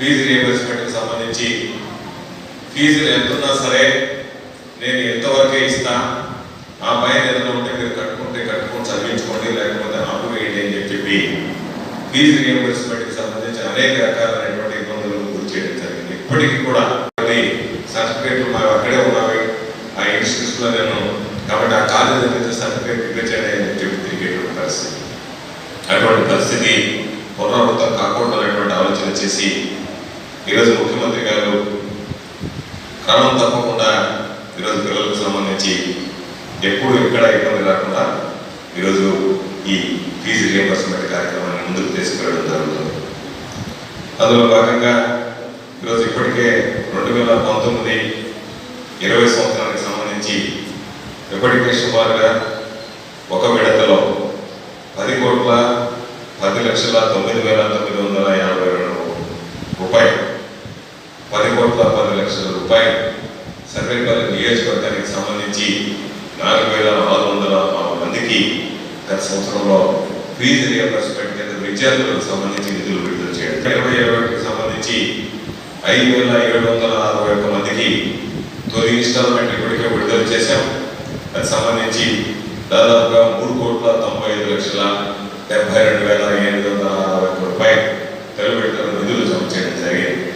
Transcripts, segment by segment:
Fee రియంబర్స్మెంట్కి సంబంధించి ఫీజులు ఎంత ఉన్నా సరే నేను ఎంతవరకే ఇస్తా ఆ పైన ఏదైనా ఉంటే మీరు కట్టుకుంటే కట్టుకొని చదివించుకోండి లేకపోతే ఆపు వేయండి అని చెప్పి ఫీజు రియంబర్స్మెంట్కి సంబంధించి అనేక రకాలైనటువంటి ఇబ్బందులు గురి చేయడం జరిగింది. ఇప్పటికీ కూడా సర్టిఫికేట్లు మాకు అక్కడే ఉన్నవి ఆ ఇన్స్టిట్యూట్స్లో నేను కాబట్టి ఆ కాలేజీ నుంచి సర్టిఫికేట్ ఇవ్వచేయండి అని చెప్పి తిరిగేటువంటి పరిస్థితి అటువంటి పరిస్థితి పునరావృతం కాకూడదు అనేటువంటి ఆలోచన చేసి ఈరోజు ముఖ్యమంత్రి గారు క్రమం తప్పకుండా ఈరోజు పిల్లలకు సంబంధించి ఎప్పుడు ఎక్కడ ఇబ్బంది రాకుండా ఈరోజు ఈ ఫీజు రియంబర్స్మెంట్ కార్యక్రమాన్ని ముందుకు తీసుకెళ్ళడం జరుగుతుంది. అందులో భాగంగా ఈరోజు ఇప్పటికే రెండు వేల పంతొమ్మిది ఇరవై సంవత్సరానికి సంబంధించి ఇప్పటికే సుమారుగా ఒక విడతలో పది కోట్ల పది లక్షల తొమ్మిది వేల తొమ్మిది వందల యాభై రెండు రూపాయలు కోట్ల పది లక్షల రూపాయలు సర్వేపల్లి నియోజకవర్గానికి సంబంధించి నాలుగు వేల ఆరు వందల ఆరు మందికి గత సంవత్సరంలో ఫీజు రియంబర్స్మెంట్ కింద విద్యార్థులకు సంబంధించి నిధులు విడుదల చేయడం. ఇరవై ఇరవై ఒకటికి సంబంధించి ఐదు వేల ఏడు వందల అరవై ఒక్క మందికి తొలి ఇన్స్టాల్మెంట్ ఇప్పటికే విడుదల చేశాం. దానికి సంబంధించి దాదాపుగా మూడు కోట్ల తొంభై ఐదు లక్షల డెబ్బై రెండు వేల ఎనిమిది వందల అరవై ఒక్క రూపాయలు తెలుగు విడతల నిధులు జమ చేయడం జరిగింది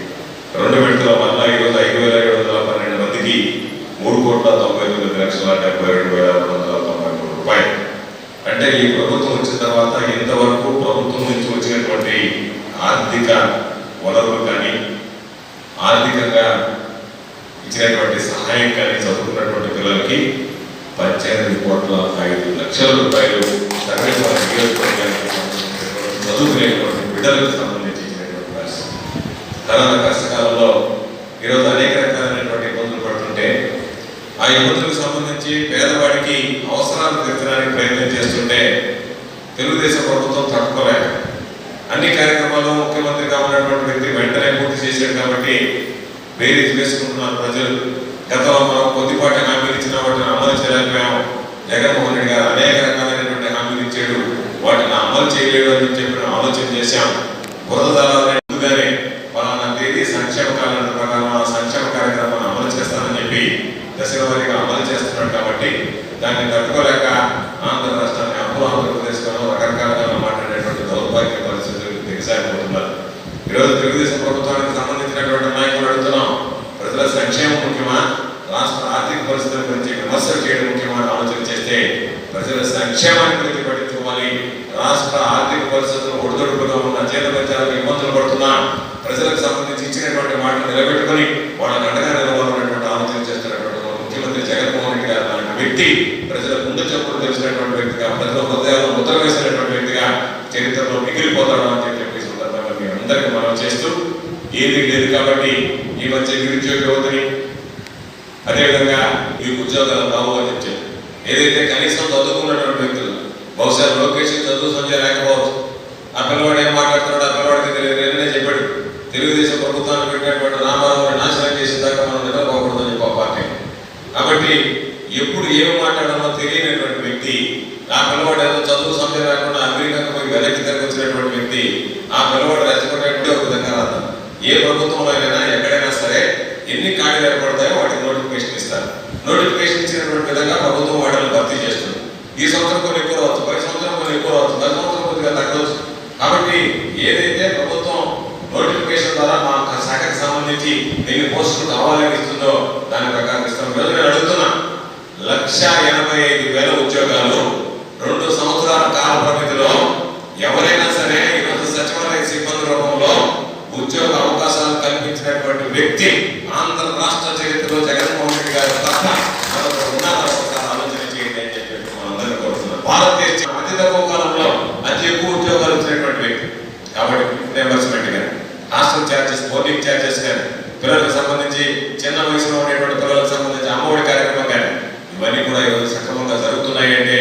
రెండు విడతల వల్ల ఈరోజు ఐదు వేల ఏడు వందల పన్నెండు మందికి మూడు కోట్ల తొంభై తొమ్మిది లక్షల డెబ్బై రెండు వేల ఆరు వందల తొంభై మూడు రూపాయలు. అంటే ఈ ప్రభుత్వం వచ్చిన తర్వాత ఇంతవరకు ప్రభుత్వం నుంచి వచ్చినటువంటి ఆర్థిక వనరులు కానీ ఆర్థికంగా ఇచ్చినటువంటి సహాయం కానీ చదువుకున్నటువంటి పిల్లలకి పద్దెనిమిది కోట్ల ఐదు లక్షల రూపాయలు సర్వేశ్వర చదువుకునేటువంటి బిడ్డలకు సంబంధించి కరోనా కష్టకాలంలో ఈరోజు అనేక రకాలైనటువంటి ఇబ్బందులు పడుతుంటే ఆ ఇబ్బందులకు సంబంధించి పేదవాడికి అవసరాలు తీర్చడానికి ప్రయత్నం చేస్తుంటే తెలుగుదేశం ప్రభుత్వం తట్టుకోలేదు అన్ని కార్యక్రమాలు ముఖ్యమంత్రిగా ఉన్నటువంటి వ్యక్తి వెంటనే పూర్తి చేశాడు కాబట్టి వేరే వేసుకుంటున్నారు ప్రజలు. గతంలో మనం కొద్దిపాటి హామీలు ఇచ్చిన వాటిని అమలు చేయలేకపోయాం. జగన్మోహన్ రెడ్డి గారు అనేక రకాలైనటువంటి హామీలు ఇచ్చాడు. వాటిని అమలు చేయలేడు అని చెప్పి ఆలోచన చేశాం. బురదదారులనే ముందుగానే పలానా తేదీ సంక్షేమ కాలం ప్రకారం ఆ సంక్షేమ కార్యక్రమాన్ని అమలు చేస్తానని చెప్పి దశల వారీగా అమలు చేస్తున్నాడు కాబట్టి దాన్ని తట్టుకోలేక ఆంధ్ర రాష్ట్రాన్ని అప్పుడు ఆంధ్రప్రదేశ్లో రకరకాలుగా మాట్లాడేటువంటి దౌర్భాగ్య పరిస్థితులకు దిగజారిపోతున్నారు ఈరోజు తెలుగుదేశం ప్రభుత్వానికి సంబంధించినటువంటి నాయకులు అడుగుతున్నాం ప్రజల సంక్షేమం ముఖ్యమా రాష్ట్ర ఆర్థిక పరిస్థితుల గురించి విమర్శలు చేయడం ముఖ్యమైన ఆలోచన చేస్తే ప్రజల సంక్షేమాన్ని గురించి పట్టించుకోవాలి. రాష్ట్ర ఆర్థిక పరిస్థితులు ఒడిదొడుపుగా ఉన్న చేత పెంచాలని ఇబ్బందులు పడుతున్నా ప్రజలకు సంబంధించి ఇచ్చినటువంటి మాటలు నిలబెట్టుకుని వాళ్ళని అండగా నిలవాలన్నటువంటి ఆలోచన చేస్తున్నటువంటి ముఖ్యమంత్రి జగన్మోహన్ రెడ్డి గారు అలాంటి వ్యక్తి ప్రజల ముందు చెప్పుడు తెలిసినటువంటి వ్యక్తిగా ప్రజల హృదయాలు ముద్ర వేసినటువంటి వ్యక్తిగా చరిత్రలో మిగిలిపోతాడు అని చెప్పి సందర్భంగా మీ అందరికీ మనం చేస్తూ ఏది లేదు కాబట్టి ఈ మధ్య నిరుద్యోగ యువతని అదేవిధంగా ఈ ఉద్యోగాలు రావు అని చెప్పారు. ఏదైతే కనీసం చదువుకున్నటువంటి వ్యక్తులు బహుశా లోకేష్ చదువు సంజయ్ లేకపోవచ్చు ఆ పిల్లవాడు ఏం మాట్లాడుతున్నాడు ఆ పిల్లవాడికి తెలియదు. నేనే చెప్పాడు. తెలుగుదేశం ప్రభుత్వాన్ని పెట్టినటువంటి రామారావుని నాశనం చేసిన దాకా మనం నిద్రపోకూడదని చెప్పి పార్టీ. కాబట్టి ఎప్పుడు ఏమి మాట్లాడాలో తెలియనటువంటి వ్యక్తి ఆ పిల్లవాడు ఏదో చదువు సంజయ్ లేకుండా అమెరికాకు పోయి వెనక్కి తిరిగి వ్యక్తి ఆ పిల్లవాడు రెచ్చగొట్టేటువంటి ఒక విధంగా రాదు. ఏ ప్రభుత్వంలో అయినా ఎన్ని ఖాళీలు ఏర్పడతాయో వాటికి నోటిఫికేషన్ ఇస్తారు. నోటిఫికేషన్ ఇచ్చినటువంటి విధంగా ప్రభుత్వం వాటిని భర్తీ చేస్తుంది. ఈ సంవత్సరం కొన్ని ఎక్కువ రావచ్చు పది సంవత్సరం కొన్ని ఎక్కువ రావచ్చు పది సంవత్సరం కొద్దిగా తగ్గవచ్చు. కాబట్టి ఏదైతే ప్రభుత్వం నోటిఫికేషన్ ద్వారా మా శాఖకు సంబంధించి దీన్ని పోస్టులు కావాలని ఇస్తుందో దాని ప్రకారం ఇస్తాం. ఈరోజు నేను అడుగుతున్నా లక్ష ఎనభై ఐదు వేల ఉద్యోగాలు రెండు సంవత్సరాల కాల పరిమితిలో ఎవరైనా సరే ఈరోజు సచివాలయ సిబ్బంది రూపంలో ఉద్యోగ అవకాశాలు కల్పించినటువంటి వ్యక్తి ఆంధ్ర రాష్ట్ర చరిత్రలో జగన్మోహన్ రెడ్డి గారు తప్ప మరొకరు ఉన్నారా ఒకసారి ఆలోచన చేయండి అని చెప్పి మనందరినీ కోరుతున్నాం భారతదేశం అతి తక్కువ కాలంలో అతి ఎక్కువ ఉద్యోగాలు ఇచ్చినటువంటి వ్యక్తి కాబట్టి రియంబర్స్మెంట్ కానీ హాస్టల్ ఛార్జెస్ బోర్డింగ్ ఛార్జెస్ కానీ పిల్లలకు సంబంధించి చిన్న వయసులో ఉండేటువంటి సంబంధించి అమ్మఒడి కార్యక్రమం కానీ ఇవన్నీ కూడా ఈరోజు సక్రమంగా జరుగుతున్నాయి అంటే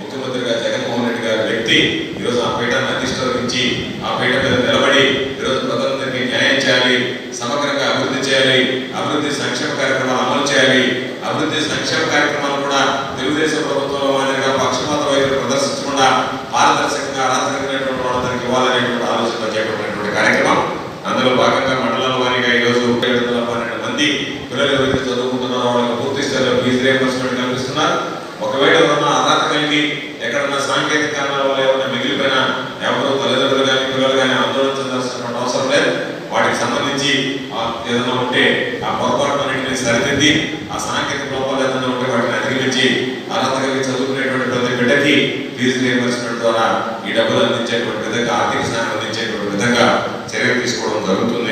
ముఖ్యమంత్రిగా జగన్మోహన్ రెడ్డి గారి వ్యక్తి ఈరోజు ఆ పీఠాన్ని అధిష్ఠించి ఆ పీఠ మీద నిలబడి ఈరోజు ప్రజలందరికీ న్యాయం చేయాలి సమగ్రంగా అభివృద్ధి చేయాలి అభివృద్ధి సంక్షేమ కార్యక్రమాలు అమలు చేయాలి. అభివృద్ధి సంక్షేమ కార్యక్రమాలు కూడా తెలుగుదేశం ప్రభుత్వంలో మాదిరిగా పక్షపాత వైఖరి ప్రదర్శించకుండా పారదర్శకంగా రాత్రికమైనటువంటి వాళ్ళందరికీ ఇవ్వాలనేటువంటి ఆలోచన చేపట్టినటువంటి కార్యక్రమం. అందులో భాగంగా మంది పిల్లలు ఎవరైతే చదువుకుంటున్నారో వాళ్ళకి పూర్తి స్థాయిలో ఫీజు రియంబర్స్మెంట్ కల్పిస్తున్నారు. ఒకవేళ ఏమన్నా అర్హత కలిగి ఎక్కడన్నా సాంకేతిక కారణాల వల్ల ఏమన్నా మిగిలిపోయిన ఎవరు తల్లిదండ్రులు కానీ పిల్లలు కానీ ఆందోళన చెందాల్సినటువంటి అవసరం లేదు. వాటికి సంబంధించి ఏదైనా ఉంటే ఆ పొరపాటు పొరపాటులన్నింటిని సరిదిద్ది ఆ సాంకేతిక లోపాలు ఏదైనా ఉంటే వాటిని అధిగమించి అర్హత కలిగి చదువుకునేటువంటి ప్రతి బిడ్డకి ఫీజు రియంబర్స్మెంట్ ద్వారా ఈ డబ్బులు అందించేటువంటి విధంగా ఆర్థిక సహాయం అందించేటువంటి విధంగా చర్యలు తీసుకోవడం జరుగుతుంది.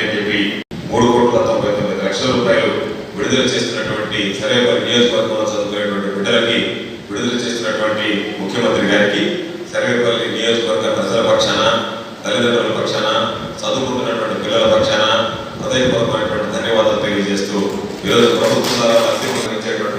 లక్షల రూపాయలు విడుదల చేస్తున్నటువంటి సరేపల్లి నియోజకవర్గంలో చదువుకునేటువంటి బిడ్డలకి విడుదల చేస్తున్నటువంటి ముఖ్యమంత్రి గారికి సర్వేపల్లి నియోజకవర్గ ప్రజల పక్షాన తల్లిదండ్రుల పక్షాన చదువుకుంటున్నటువంటి పిల్లల పక్షాన హృదయపూర్వకమైనటువంటి ధన్యవాదాలు తెలియజేస్తూ ఈరోజు ప్రభుత్వం ద్వారా లబ్ధి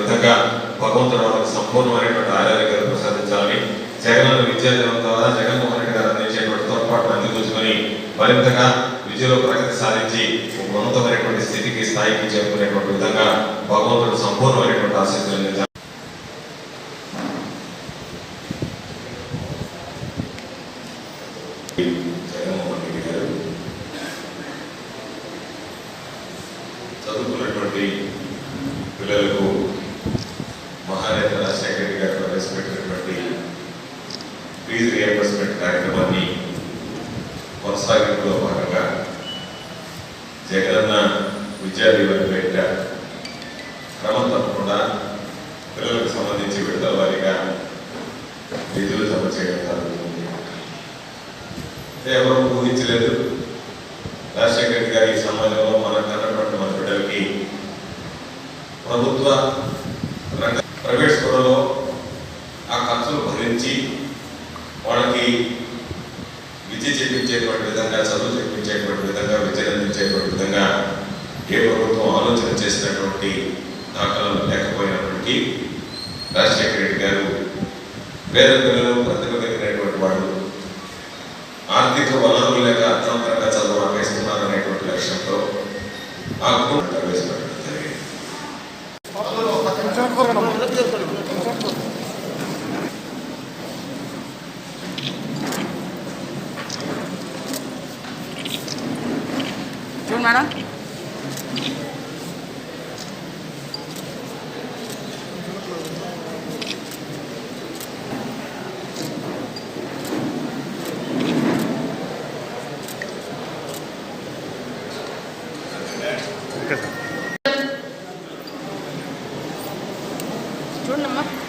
విధంగా భగవంతుడు వాళ్ళకి సంపూర్ణమైనటువంటి ఆరోగ్యాలు ప్రసాదించాలని జగన్ విద్యా ద్వారా జగన్మోహన్ రెడ్డి గారు అందించేటువంటి తోడ్పాటును అందిపుచ్చుకొని మరింతగా విద్యలో ప్రగతి సాధించి ఒక ఉన్నతమైనటువంటి స్థితికి స్థాయికి చేరుకునేటువంటి విధంగా భగవంతుడు సంపూర్ణమైనటువంటి ఆశీస్సులు జగన్మోహన్ రెడ్డి గారు చదువుకున్నటువంటి పిల్లలకు మహానేత రాజశేఖర రెడ్డి గారు ప్రవేశపెట్టినటువంటి ఫీజు రియంబర్స్మెంట్ కార్యక్రమాన్ని కొనసాగింపులో భాగంగా జగనన్న విద్యార్థి దీవెన పేరిట క్రమం తప్పకుండా పిల్లలకు సంబంధించి విడుదల వారీగా నిధులు జమ చేయడం జరుగుతుంది. ఎవరు ఊహించలేదు. రాజశేఖర్ రెడ్డి గారి ఈ సమాజంలో మనకు అన్నటువంటి మన బిడ్డలకి ప్రభుత్వ రంగ ప్రైవేట్ స్కూళ్ళలో ఆ ఖర్చులు భరించి వాళ్ళకి విద్య చేపించేటువంటి విధంగా చదువు చేపించేటువంటి విధంగా విద్యను అందించేటువంటి విధంగా ఏ ప్రభుత్వం ఆలోచన చేసినటువంటి దాఖలాలు లేకపోయినప్పటికీ రాజశేఖర రెడ్డి గారు పేద పిల్లలు ప్రతిభ కలిగినటువంటి వాళ్ళు ఆర్థిక వనరులు లేక అర్థవంతంగా చదువు ఆపేస్తున్నారు అనేటువంటి లక్ష్యంతో ఆ కుటుంబం ప్రవేశపెట్టారు. Rút.